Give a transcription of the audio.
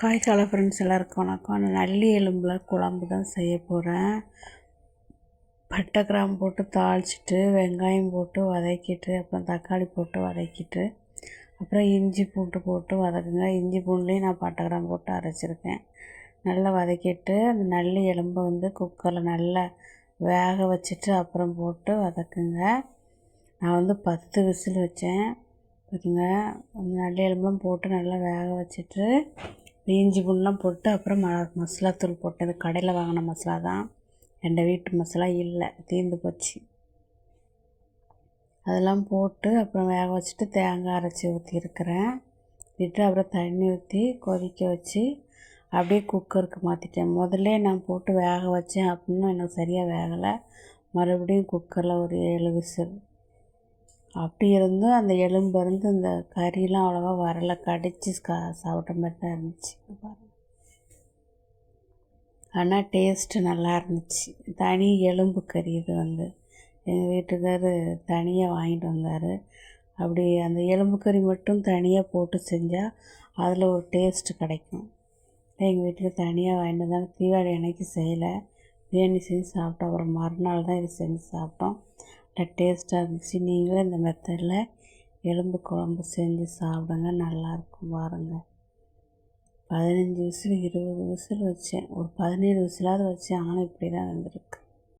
காய்கால friends எல்லாருக்கும் வணக்கம் நான் நல்லி எலும்பில் குழம்பு தான் செய்ய போகிறேன் பட்டை கிராம் போட்டு தாளிச்சிட்டு வெங்காயம் போட்டு வதக்கிட்டு அப்புறம் தக்காளி போட்டு வதக்கிட்டு அப்புறம் இஞ்சி பூண்டு போட்டு வதக்குங்க. இஞ்சி பூண்டுலேயும் நான் பட்டை கிராம் போட்டு அரைச்சிருக்கேன். நல்லா வதக்கிட்டு அந்த நல்லி எலும்பை வந்து குக்கரில் நல்லா வேக வச்சுட்டு அப்புறம் போட்டு வதக்குங்க. நான் வந்து பத்து விசில் வச்சேன். பார்த்துங்க அந்த நல்லி எலும்பெலாம் போட்டு நல்லா வேக வச்சுட்டு இஞ்சி பூண்டுலாம் போட்டு அப்புறம் ம மசாலா தூள் போட்டது. கடையில் வாங்கின மசாலா தான். எங்கள் வீட்டு மசாலா இல்லை. தீர்ந்து போச்சு. அதெல்லாம் போட்டு அப்புறம் வேக வச்சுட்டு தேங்காய் அரைச்சி ஊற்றிருக்கிறேன் விட்டு அப்புறம் தண்ணி ஊற்றி கொதிக்க வச்சு அப்படியே குக்கருக்கு மாற்றிட்டேன் முதல்ல நான் போட்டு வேக வச்சேன். அப்படின்னு எனக்கு சரியாக வேகலை. மறுபடியும் குக்கரில் ஒரு ஏழு விசில் அப்படி இருந்தும் அந்த எலும்பு இருந்து இந்த கறியெலாம் அவ்வளோவா வரலை. கடிச்சு கா சாப்பிட்ட மாதிரி தான் இருந்துச்சு. ஆனால் டேஸ்ட்டு நல்லா இருந்துச்சு. தனி எலும்பு கறி இது வந்து. எங்கள் வீட்டுக்கார் தனியாக வாங்கிட்டு வந்தார். அப்படி அந்த எலும்பு கறி மட்டும் தனியாக போட்டு செஞ்சால் அதில் ஒரு டேஸ்ட்டு கிடைக்கும். எங்கள் வீட்டில் தனியாக வாங்கிட்டு வந்தாங்க. தீபாவளி அன்னைக்கு செய்யலை. பிரியாணி செஞ்சு சாப்பிட்டோம். அப்புறம் மறுநாள் தான் இது செஞ்சு சாப்பிட்டோம். டேஸ்ட்டாக இருந்துச்சு. நீங்களும் இந்த மெத்தடில் எலும்பு குழம்பு செஞ்சு சாப்பிடுங்க. நல்லாயிருக்கும் பாருங்கள் பதினஞ்சு விசில் இருபது விசில் வச்சேன். ஒரு பதினேழு விசிலாவது வச்சேன். ஆனால் இப்படி தான் வந்திருக்கு